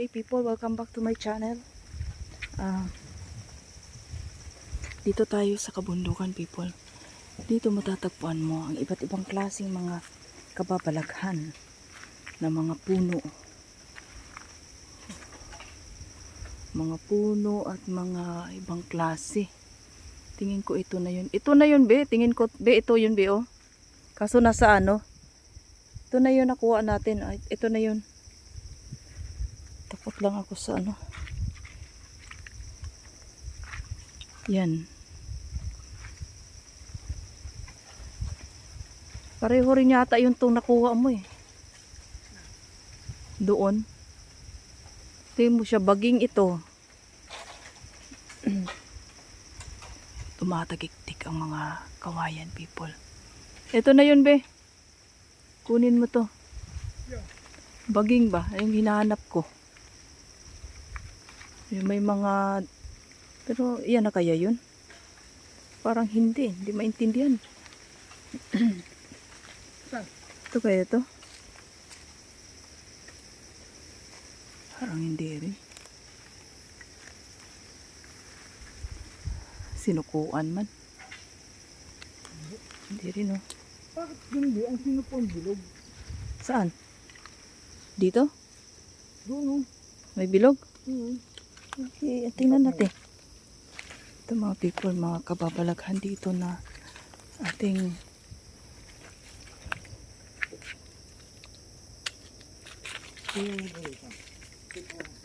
Hey people, welcome back to my channel. Ah, dito tayo sa kabundukan people. Dito matatagpuan mo ang iba't ibang klaseng mga kababalaghan na mga puno. Mga puno at mga ibang klase. Tingin ko ito na yun. Ito na yun, be. Tingin ko, be, ito yun, be, oh. Kaso nasa ano? Ito na yun nakuha natin. Ito na yun. Takot lang ako sa ano. Yan. Pareho rin yata yung itong nakuha mo eh. Doon. Tingin mo siya, baging ito. Tumatagiktik ang mga kawayan people. Ito na yun be. Kunin mo to. Baging ba? Yung hinahanap ko. Yung may mga... Pero yan na kaya yun? Parang hindi. Hindi maintindihan. ito kaya to? Parang hindi rin. Sinukuan man. Hindi rin oh. Bakit hindi? Ang ang bilog? Saan? Dito? Doon, oh. May bilog? Hmm. Okay, tingnan natin. Ito mga people, mga kababalaghan dito na ating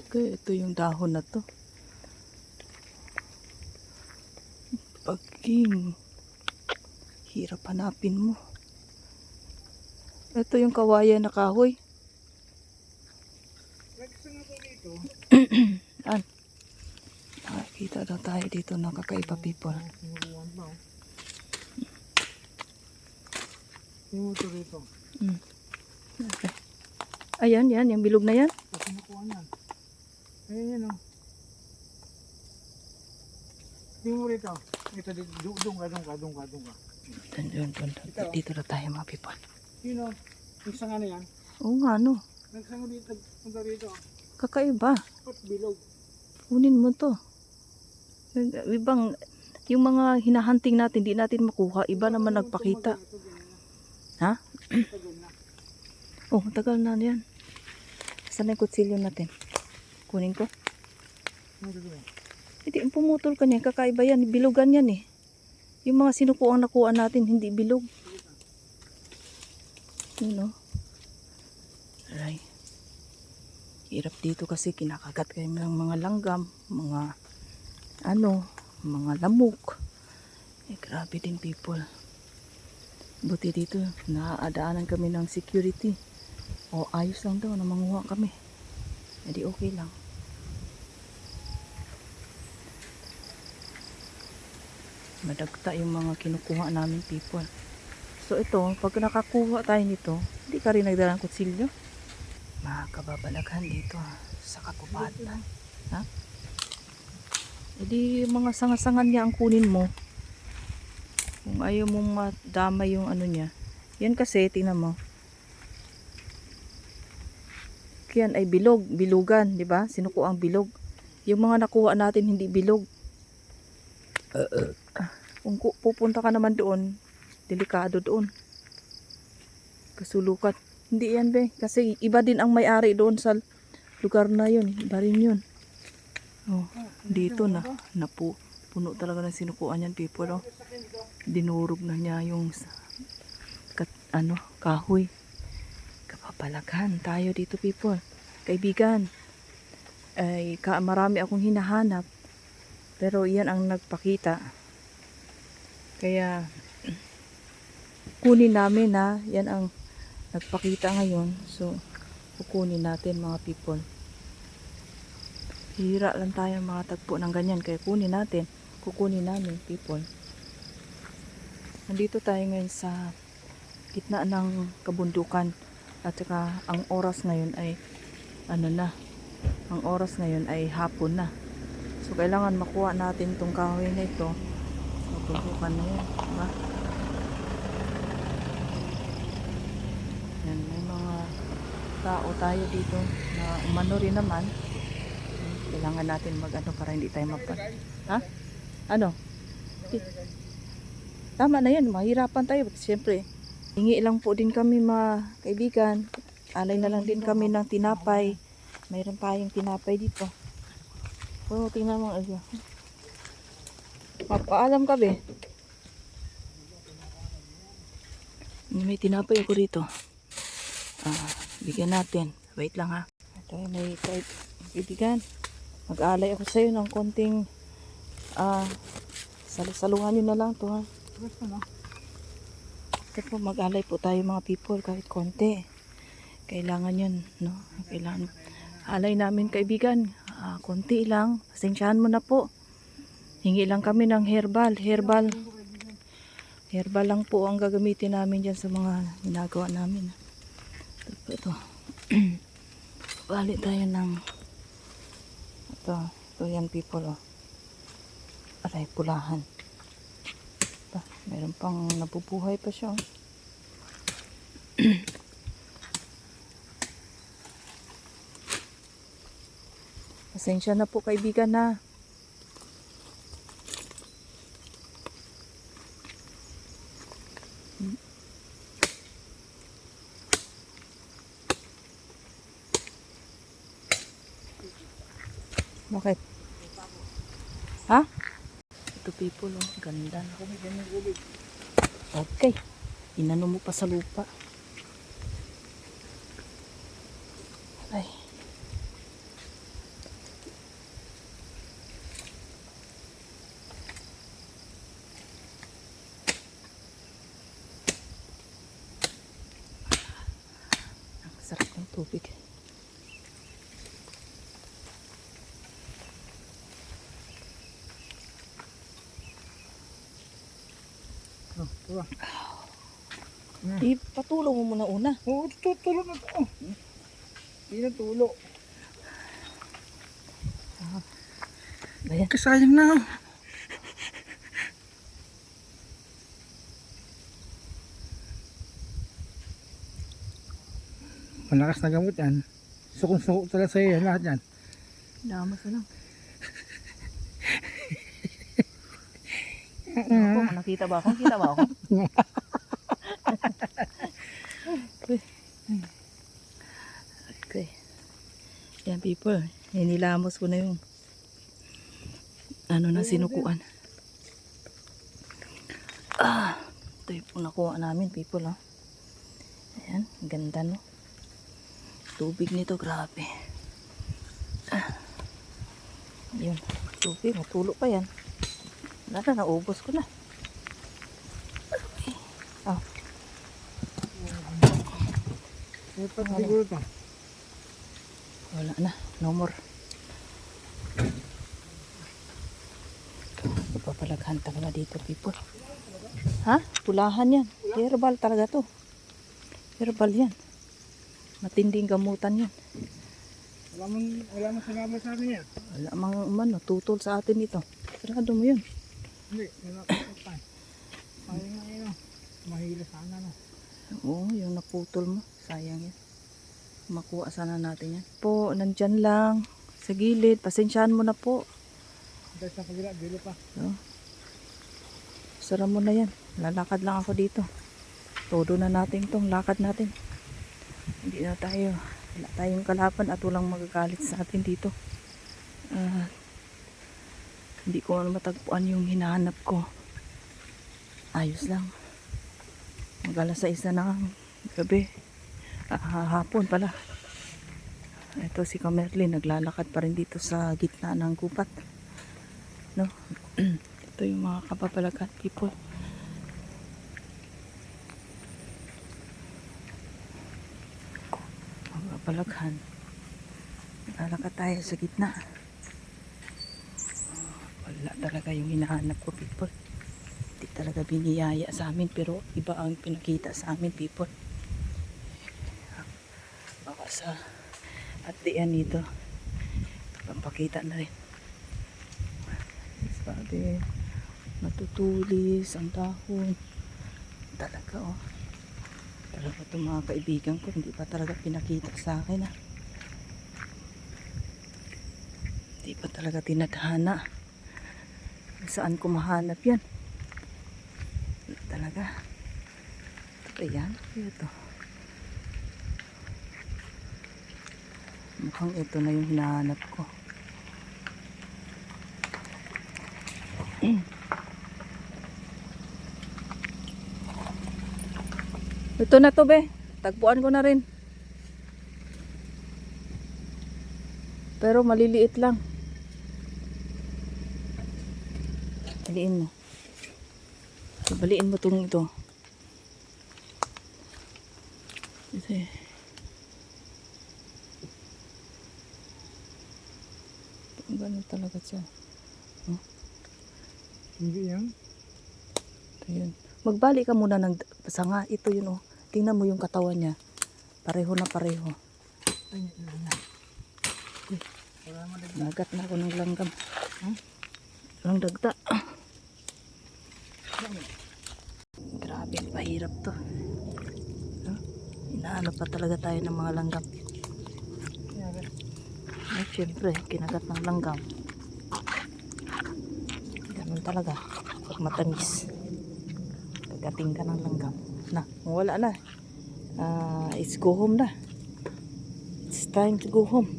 Okay, ito yung dahon na to. Pagking hirap hanapin mo. Ito yung kawayan na kahoy. An? Nakakita daw tayo dito ng kakaiba people. Oh. Rito. Mm. Okay. Ayan, yan. Yung bilog na yan. Ito sinukuhan yan. Ayan yan, oh. Tingnan mo rito. Ito doon ka, doon ka, doon ka, doon ka. Dun, dun, dun, dun. Dito na tayo mga people. Yun, oh. Yung sanga na yan. Oo nga, no. Nagsanga dito. Punta rito. oh. Kakaiba. Pat bilog. Kunin mo to. Ibang, yung mga hinahunting natin, di natin makuha. Iba naman nagpakita. Ha? Oh, tagal na yan. Saan yung kutsilyo natin? Kunin ko. Hindi, pumutol ka niya. Kakaiba yan. Bilugan yan eh. Yung mga sinukuang nakuha natin, hindi bilog. Yun o. Aray. Hirap dito kasi kinakagat kayo ng mga langgam, mga ano, mga lamok. Eh, grabe din people. Buti dito, naaadaanan kami ng security. O ayos lang daw na manguha kami. Hindi okay lang. madagta yung mga kinukuha namin people. So ito, pag nakakuha tayo nito, hindi ka rin nagdala ng kutsilyo. Mga dito sa katubatan. Ha? Edi mga sangasangan niya ang kunin mo. Kung ayaw mong madama yung ano niya. Yan kasi, tingnan mo. Yan ay bilog, bilugan, di ba? Sinuko ang bilog. Yung mga nakuha natin hindi bilog. Kung ku- pupunta ka naman doon, delikado doon. Kasulukat. Hindi yan be. Kasi iba din ang may-ari doon sa lugar na yun. Iba rin yun. Oh, dito na. Napu, puno talaga ng sinukuan yan people. Oh. Dinurog na niya yung kat, ano, kahoy. Kapapalaghan tayo dito people. Kaibigan. Ay, ka, marami akong hinahanap. Pero yan ang nagpakita. Kaya kunin namin na yan ang nagpakita ngayon. So kukunin natin mga people. Hira lang tayo mga tagpo ng ganyan. Kaya kunin natin. Kukunin namin people. Nandito tayo ngayon sa gitna ng kabundukan. At saka ang oras ngayon ay ano na. Ang oras ngayon ay hapon na. So, kailangan makuha natin itong kahoy na ito. So, tubukan na yan. Diba? Yan, may mga tao tayo dito na umano rin naman. Kailangan natin mag-ano para hindi tayo magpa... Ha? Ano? Tama na yan, mahirapan tayo. Siyempre, hingi lang po din kami mga kaibigan. Alay na lang din kami ng tinapay. Mayroon tayong tinapay dito. Oh, tingnan mo. Ay, Mapaalam ka, be. May tinapay ako dito. Ah, bigyan natin. Wait lang ha. Ito may type. Kaibigan, mag-alay ako sa'yo ng konting ah, salusalungan nyo na lang to ha. Ito po, mag-alay po tayo mga people kahit konti. Kailangan yun, no? Kailangan. Alay namin kaibigan, ah, konti lang. Pasensyahan mo na po. Hingi lang kami ng herbal, herbal. Herbal lang po ang gagamitin namin dyan sa mga ginagawa namin. Ito po ito. Bali tayo ng ito, ito yan people oh. Aray, pulahan. Pa, meron pang nabubuhay pa siya. oh. Pasensya na po kaibigan na. Bakit? Ha? Ito people oh, ganda. Okay. Inano mo pa sa lupa. Ay. Ang sarap ng tubig. Oh, diba? Ipatulong mo muna una. Oo, tutulo na to. Hindi na tulo. Ayan. Kasayang na. Malakas na gamot yan. Sukong-suko talaga sa'yo yan, lahat yan. Damas na lang. Ako, nakita ba ako? Kita ba ako? Okay. Yan people. Inilamos ko na yung ano na sinukuan. Ah, ito yung nakuha namin people oh. Ayan, ganda no. Tubig nito, grabe. Ah. Yun, tubig, matulo pa yan. Wala na, naubos ko na. Eh, pati siguro to. wala na, no more. Papalaghan talaga dito, people. Ha? Pulahan yan. Herbal talaga to. Herbal yan. Matinding gamutan yan. Wala mong, wala mong sinabi sa akin yan. Wala mang umano, tutol sa atin ito. Sarado mo yun. Hindi, wala ka pa. Ay, nga yun. oh. Mahila sana no. Oo, yung naputol mo. Sayang yan. Makuha sana natin yan. Po, nandyan lang. Sa gilid. Pasensyahan mo na po. Dahil sa kabila, bilo pa. No? Sara mo na yan. Lalakad lang ako dito. Todo na natin tong lakad natin. Hindi na tayo. Wala tayong kalaban at walang magagalit sa atin dito. Ah, hindi ko na matagpuan yung hinahanap ko. Ayos lang. Mag sa isa ng gabi. Ah, hapon pala. Ito si Kamerlin naglalakad pa rin dito sa gitna ng gupat. No? Ito yung mga kapapalagan people. Kapapalaghan. Lalakad tayo sa gitna. Wala talaga yung hinahanap ko people. Hindi talaga biniyaya sa amin pero iba ang pinakita sa amin people. Baka sa at the end nito papakita na rin. Sabi, matutulis ang dahon. Talaga, oh. Talaga itong mga kaibigan ko, hindi pa talaga pinakita sa akin ah. Hindi pa talaga tinadhana. Saan ko mahanap yan? Talaga. Ito ba yan? Ito. Mukhang ito na yung hinahanap ko. Ito na to be. Tagpuan ko na rin. Pero maliliit lang. Baliin mo. Baliin mo itong ito. Kasi... Ganun talaga siya. Hindi yan. Ito yun. Magbali ka muna ng sanga. Ito yun oh. Tingnan mo yung katawan niya. Pareho na pareho. Ay, na. Dagdag. Nagat na ako ng langgam. Walang dagta. Grabe, pahirap to. Huh? Inaano pa talaga tayo ng mga langgam. Ay, syempre, kinagat ng langgam. Ganun talaga. Pag matamis. Kagating ka ng langgam. Na, wala na. Ah, it's go home na. It's time to go home.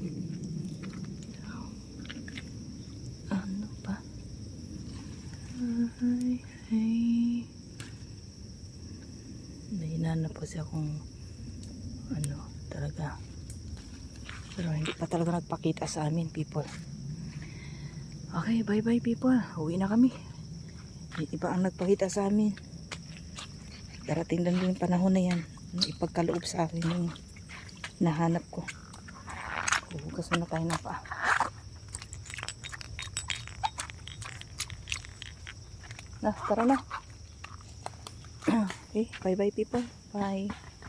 Ano pa? Ay, ay. May siya kung ano talaga. Pero hindi pa talaga nagpakita sa amin, people. Okay, bye-bye, people. Uwi na kami. May iba ang nagpakita sa amin. Darating lang din yung panahon na yan. Ipagkaloob sa akin yung nahanap ko. Hugas na tayo ng paa. Na, tara na. okay, bye-bye, people. Bye.